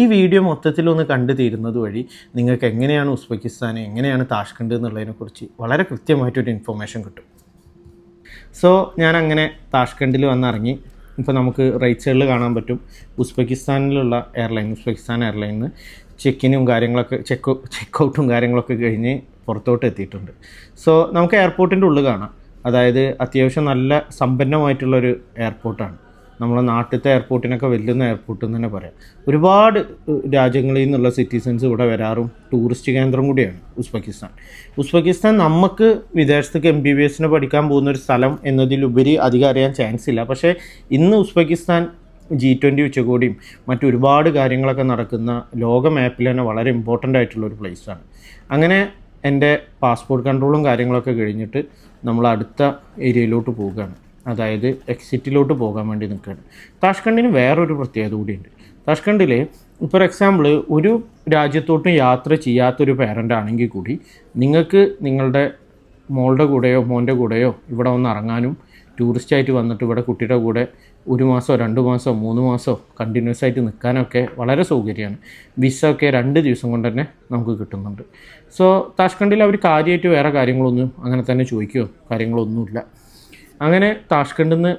ഈ വീഡിയോ മൊത്തത്തിലൊന്ന് കണ്ടു തീരുന്നത് വഴി നിങ്ങൾക്ക് എങ്ങനെയാണ് ഉസ്ബെക്കിസ്ഥാൻ എങ്ങനെയാണ് താഷ്കണ്ട് എന്നുള്ളതിനെക്കുറിച്ച് വളരെ കൃത്യമായിട്ടൊരു ഇൻഫർമേഷൻ കിട്ടും. സോ ഞാൻ അങ്ങനെ താഷ്കണ്ടിൽ വന്നിറങ്ങി. ഇപ്പോൾ നമുക്ക് റൈറ്റ് സൈഡിൽ കാണാൻ പറ്റും. ഉസ്ബെക്കിസ്ഥാനിലുള്ള എയർലൈൻ ഉസ്ബെക്കിസ്ഥാൻ എയർലൈനിന്ന് ചെക്കിനും കാര്യങ്ങളൊക്കെ ചെക്ക് ചെക്ക് ഔട്ടും കാര്യങ്ങളൊക്കെ കഴിഞ്ഞ് പുറത്തോട്ട് എത്തിയിട്ടുണ്ട്. സോ നമുക്ക് എയർപോർട്ടിന്റെ ഉള്ളിൽ കാണാം. അതായത് അത്യാവശ്യം നല്ല സമ്പന്നമായിട്ടുള്ളൊരു എയർപോർട്ടാണ് നമ്മളെ നാട്ടിലത്തെ എയർപോർട്ടിനൊക്കെ വെല്ലുന്ന എയർപോർട്ട് എന്ന് തന്നെ പറയാം. ഒരുപാട് രാജ്യങ്ങളിൽ നിന്നുള്ള സിറ്റിസൻസ് ഇവിടെ വരാറും ടൂറിസ്റ്റ് കേന്ദ്രം കൂടിയാണ് ഉസ്ബെക്കിസ്ഥാൻ. ഉസ്ബെക്കിസ്ഥാൻ നമുക്ക് വിദേശത്തേക്ക് എം ബി ബി എസിന് പഠിക്കാൻ പോകുന്ന ഒരു സ്ഥലം എന്നതിലുപരി അധികം അറിയാൻ ചാൻസ് ഇല്ല. പക്ഷേ ഇന്ന് ഉസ്ബെക്കിസ്ഥാൻ ജി ട്വന്റി ഉച്ചകോടിയും മറ്റൊരുപാട് കാര്യങ്ങളൊക്കെ നടക്കുന്ന ലോക മാപ്പിൽ തന്നെ വളരെ ഇമ്പോർട്ടന്റ് ആയിട്ടുള്ള ഒരു പ്ലേസാണ് അങ്ങനെ എന്റെ പാസ്പോർട്ട് കൺട്രോളും കാര്യങ്ങളൊക്കെ കഴിഞ്ഞിട്ട് നമ്മൾ അടുത്ത ഏരിയയിലോട്ട് പോവുകയാണ്. അതായത് എക്സിറ്റിലോട്ട് പോകാൻ വേണ്ടി നിൽക്കുകയാണ്. താഷ്കണ്ടിന് വേറൊരു പ്രത്യേകത കൂടിയുണ്ട്. താഷ്കണ്ടിൽ ഫോർ എക്സാമ്പിൾ ഒരു രാജ്യത്തോട്ടും യാത്ര ചെയ്യാത്തൊരു പേരന്റ് ആണെങ്കിൽ കൂടി നിങ്ങൾക്ക് നിങ്ങളുടെ മോളുടെ കൂടെയോ മോന്റെ കൂടെയോ ഇവിടെ വന്ന് ഇറങ്ങാനും ടൂറിസ്റ്റ് ആയിട്ട് വന്നിട്ട് ഇവിടെ കുട്ടിയുടെ കൂടെ ഒരു മാസമോ രണ്ട് മാസമോ മൂന്ന് മാസമോ കണ്ടിന്യൂസ് ആയിട്ട് നിൽക്കാനൊക്കെ വളരെ സൗകര്യമാണ്. വിസ ഒക്കെ രണ്ട് ദിവസം കൊണ്ട് തന്നെ നമുക്ക് കിട്ടുന്നുണ്ട്. സോ താഷ്കണ്ടിൽ അവർ കാര്യമായിട്ട് വേറെ കാര്യങ്ങളൊന്നും അങ്ങനെ തന്നെ ചോദിക്കുകയോ കാര്യങ്ങളൊന്നുമില്ല. അങ്ങനെ താഷ്കണ്ടിൽ നിന്ന്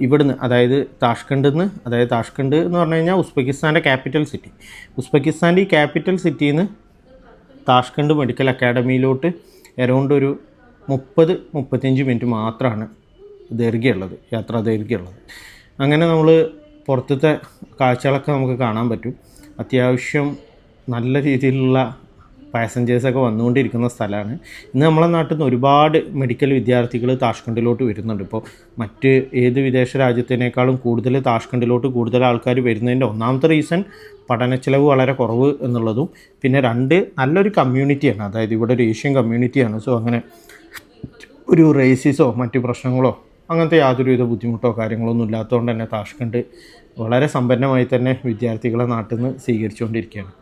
ഇവിടുന്ന് അതായത് താഷ്കണ്ടിൽ നിന്ന് അതായത് താഷ്കണ്ട് എന്ന് പറഞ്ഞു കഴിഞ്ഞാൽ ഉസ്ബെക്കിസ്ഥാന്റെ ക്യാപിറ്റൽ സിറ്റി. ഉസ്ബെക്കിസ്ഥാന്റെ ഈ ക്യാപിറ്റൽ സിറ്റിയിൽ നിന്ന് താഷ്കണ്ട് മെഡിക്കൽ അക്കാഡമിയിലോട്ട് എറൗണ്ട് ഒരു മുപ്പത് മുപ്പത്തഞ്ച് മിനിറ്റ് മാത്രമാണ് ദൈർഘ്യമുള്ളത് യാത്രാ ദൈർഘ്യമുള്ളത് അങ്ങനെ നമ്മൾ പുറത്തത്തെ കാഴ്ചകളൊക്കെ നമുക്ക് കാണാൻ പറ്റും. അത്യാവശ്യം നല്ല രീതിയിലുള്ള പാസഞ്ചേഴ്സൊക്കെ വന്നുകൊണ്ടിരിക്കുന്ന സ്ഥലമാണ്. ഇന്ന് നമ്മളെ നാട്ടിൽ നിന്ന് ഒരുപാട് മെഡിക്കൽ വിദ്യാർത്ഥികൾ താഷ്കണ്ടിലോട്ട് വരുന്നുണ്ട്. ഇപ്പോൾ മറ്റ് ഏത് വിദേശ രാജ്യത്തിനേക്കാളും കൂടുതൽ താഷ്കണ്ടിലോട്ട് കൂടുതൽ ആൾക്കാർ വരുന്നതിന്റെ ഒന്നാമത്തെ റീസൺ പഠന ചിലവ് വളരെ കുറവ് എന്നുള്ളതും പിന്നെ രണ്ട് നല്ലൊരു കമ്മ്യൂണിറ്റിയാണ് അതായത് ഇവിടെ ഒരു ഏഷ്യൻ കമ്മ്യൂണിറ്റിയാണ് സോ അങ്ങനെ ഒരു റേസിസോ മറ്റു പ്രശ്നങ്ങളോ അങ്ങനത്തെ യാതൊരുവിധ ബുദ്ധിമുട്ടോ കാര്യങ്ങളോ ഒന്നും ഇല്ലാത്തതുകൊണ്ട് തന്നെ താഷ്കണ്ട് വളരെ സമ്പന്നമായി തന്നെ വിദ്യാർത്ഥികളെ നാട്ടിൽ നിന്ന് സ്വീകരിച്ചുകൊണ്ടിരിക്കുകയാണ്.